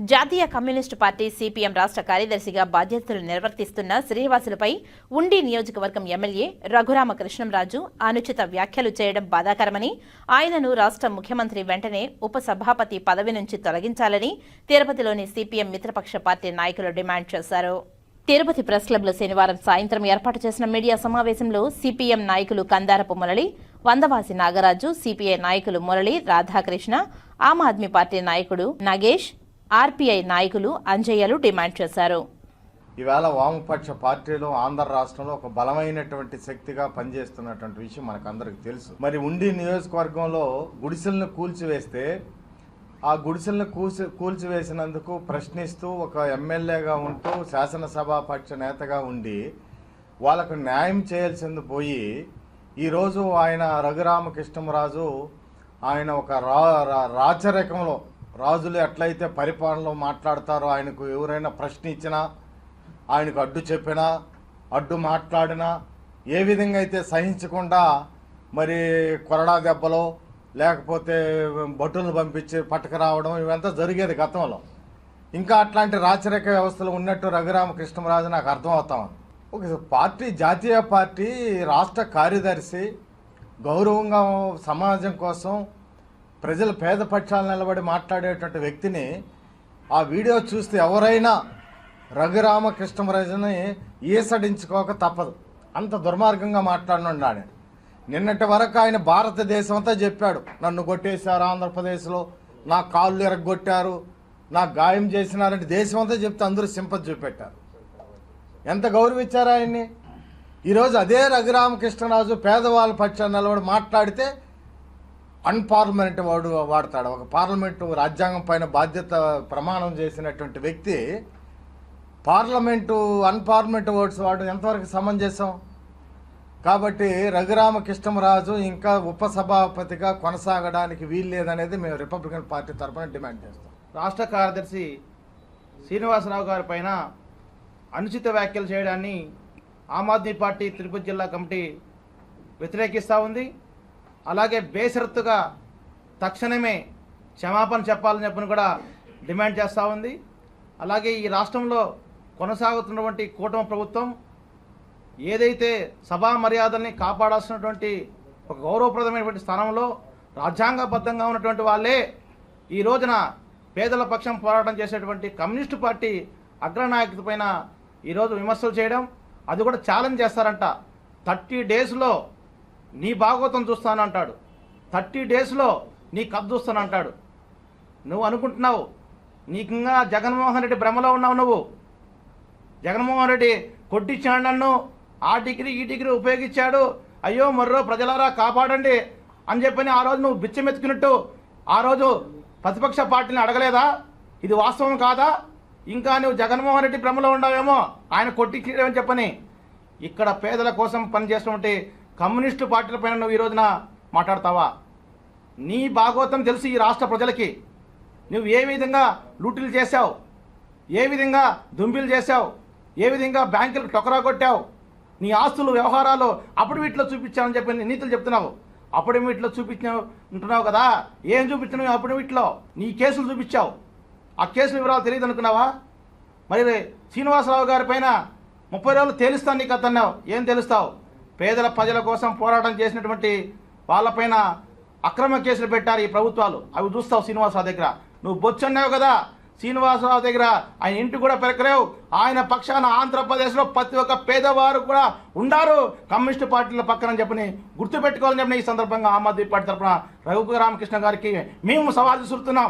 జాతీయ communist party CPM రాష్ట్ర కార్యదర్శిగా బాధ్యతలు నిర్వర్తిస్తున్న శ్రీనివాసులపై ఉండి నియోజకవర్గం ఎమ్మెల్యే రఘురామకృష్ణంరాజు అనుచిత వ్యాఖ్యలు చేయడం బాధాకరమని ఆయనను రాష్ట్ర ముఖ్యమంత్రి వెంటనే ఉపసభాపతి పదవి నుంచి తొలగించాలని తిరుపతిలోని సిపిఎం మిత్రపక్ష పార్టీ నాయకులు డిమాండ్ చేశారు. తిరుపతి ప్రెస్ క్లబ్లో శనివారం సాయంత్రం ఏర్పాటు చేసిన మీడియా సమావేశంలో సిపిఎం నాయకులు కందారపు మురళి వందవాసి నాగరాజు సిపిఐ నాయకులు మురళి రాధాకృష్ణ ఆమ్ ఆద్మీ పార్టీ నాయకుడు నాగేష్ ఆర్పీఐ నాయకులు అంజయ్యలు డిమాండ్ చేశారు. ఈవేళ వామపక్ష పార్టీలు ఆంధ్ర రాష్ట్రంలో ఒక బలమైనటువంటి శక్తిగా పనిచేస్తున్నటువంటి విషయం మనకు అందరికి తెలుసు. మరి ఉండి నియోజకవర్గంలో గుడిసెలను కూల్చివేస్తే ఆ గుడిసెలను కూల్చి కూల్చివేసినందుకు ప్రశ్నిస్తూ ఒక ఎమ్మెల్యేగా ఉంటూ శాసనసభాపక్ష నేతగా ఉండి వాళ్ళకు న్యాయం చేయాల్సింది పోయి ఈరోజు ఆయన రఘురామకృష్ణరాజు ఆయన ఒక రా- రాచరికంలో రాజులు ఎట్లయితే పరిపాలనలో మాట్లాడతారో ఆయనకు ఎవరైనా ప్రశ్న ఇచ్చినా ఆయనకు అడ్డు చెప్పినా అడ్డు మాట్లాడినా ఏ విధంగా అయితే సహించకుండా మరి కొరడా దెబ్బలో లేకపోతే భటులను పంపించి పట్టుకురావడం ఇవంతా జరిగేది గతంలో. ఇంకా అట్లాంటి రాచరిక వ్యవస్థలు ఉన్నట్టు రఘురామకృష్ణరాజు నాకు అర్థమవుతా ఉంది. ఒక పార్టీ జాతీయ పార్టీ రాష్ట్ర కార్యదర్శి గౌరవంగా సమాజం కోసం ప్రజల పేద పక్షాలు నిలబడి మాట్లాడేటువంటి వ్యక్తిని ఆ వీడియో చూస్తే ఎవరైనా రఘురామకృష్ణరాజుని ఈసడించుకోక తప్పదు. అంత దుర్మార్గంగా మాట్లాడినండి ఆయన నిన్నటి వరకు ఆయన భారతదేశం అంతా చెప్పాడు. నన్ను కొట్టేశారు ఆంధ్రప్రదేశ్లో నా కాళ్ళు ఎరగొట్టారు నా గాయం చేసినారంటే దేశం అంతా చెప్తే అందరూ సింపతి చూపెట్టారు. ఎంత గౌరవించారు ఆయన్ని? ఈరోజు అదే రఘురామకృష్ణరాజు పేదవాళ్ళ పక్షాన్ని నిలబడి మాట్లాడితే అన్పార్లమెంట్ వాడు వాడతాడు. ఒక పార్లమెంటు రాజ్యాంగం పైన బాధ్యత ప్రమాణం చేసినటువంటి వ్యక్తి పార్లమెంటు అన్పార్లమెంట్ ఓట్స్ వాడు ఎంతవరకు సమంజసం కాబట్టి రఘురామకృష్ణరాజు ఇంకా ఉపసభాపతిగా కొనసాగడానికి వీలు లేదనేది మేము రిపబ్లికన్ పార్టీ తరఫున డిమాండ్ చేస్తాం. రాష్ట్ర కార్యదర్శి శ్రీనివాసరావు గారి పైన అనుచిత వ్యాఖ్యలు చేయడాన్ని ఆమ్ ఆద్మీ పార్టీ తిరుపతి జిల్లా కమిటీ వ్యతిరేకిస్తూ ఉంది. అలాగే బేషరత్తుగా తక్షణమే క్షమాపణ చెప్పాలని చెప్పని కూడా డిమాండ్ చేస్తూ ఉంది. అలాగే ఈ రాష్ట్రంలో కొనసాగుతున్నటువంటి కూటమి ప్రభుత్వం ఏదైతే సభా మర్యాదల్ని కాపాడాల్సినటువంటి ఒక గౌరవప్రదమైనటువంటి స్థానంలో రాజ్యాంగబద్ధంగా ఉన్నటువంటి వాళ్ళే ఈ రోజున పేదల పక్షం పోరాటం చేసేటువంటి కమ్యూనిస్టు పార్టీ అగ్రనాయకుడి పైన ఈరోజు విమర్శలు చేయడం అది కూడా ఛాలెంజ్ చేస్తారంట. థర్టీ డేస్లో నీ భాగవతం చూస్తానంటాడు. థర్టీ డేస్లో నీ కథ చూస్తానంటాడు. నువ్వు అనుకుంటున్నావు నీకు ఇంకా జగన్మోహన్ రెడ్డి భ్రమలో ఉన్నావు నువ్వు. జగన్మోహన్ రెడ్డి కొట్టించాడు నన్ను ఆ డిగ్రీ ఈ డిగ్రీ ఉపయోగించాడు. అయ్యో మర్రో ప్రజలారా కాపాడండి అని చెప్పని ఆ రోజు నువ్వు బిచ్చమెత్తుకున్నట్టు ఆ రోజు ప్రతిపక్ష పార్టీని అడగలేదా? ఇది వాస్తవం కాదా? ఇంకా నువ్వు జగన్మోహన్ రెడ్డి భ్రమలో ఉండవేమో ఆయన కొట్టించడమని చెప్పని. ఇక్కడ పేదల కోసం పనిచేసినటువంటి కమ్యూనిస్టు పార్టీలపైన నువ్వు ఈ రోజున మాట్లాడతావా? నీ భాగవతం తెలుసు ఈ రాష్ట్ర ప్రజలకి. నువ్వు ఏ విధంగా లూటీలు చేశావు? ఏ విధంగా దుంబిలు చేశావు? ఏ విధంగా బ్యాంకులకు టొకరా కొట్టావు? నీ ఆస్తులు వ్యవహారాలు అప్పుడు వీటిలో చూపించావని చెప్పి నీతులు చెప్తున్నావు. అప్పుడు వీటిలో చూపించావు ఉంటున్నావు కదా? ఏం చూపించినావు అప్పుడు వీటిలో? నీ కేసులు చూపించావు. ఆ కేసుల వివరాలు తెలియదు అనుకున్నావా? మరి శ్రీనివాసరావు గారి పైన ముప్పై రోజులు తేలుస్తాను నీకు అతన్నావు. ఏం తెలుస్తావు? పేదల ప్రజల కోసం పోరాటం చేసినటువంటి వాళ్ళపైన అక్రమ కేసులు పెట్టారు ఈ ప్రభుత్వాలు. అవి చూస్తావు శ్రీనివాసరావు దగ్గర. నువ్వు బొచ్చన్నావు కదా. శ్రీనివాసరావు దగ్గర ఆయన ఇంటి కూడా పెరకలేవు ఆయన పక్షాన ఆంధ్రప్రదేశ్లో ప్రతి ఒక్క పేదవారు కూడా ఉండారు. కమ్యూనిస్టు పార్టీల పక్కన చెప్పని గుర్తుపెట్టుకోవాలని చెప్పిన ఈ సందర్భంగా ఆమ్ ఆద్మీ పార్టీ తరఫున రఘురామకృష్ణ గారికి మేము సవాల్ చూస్తున్నాం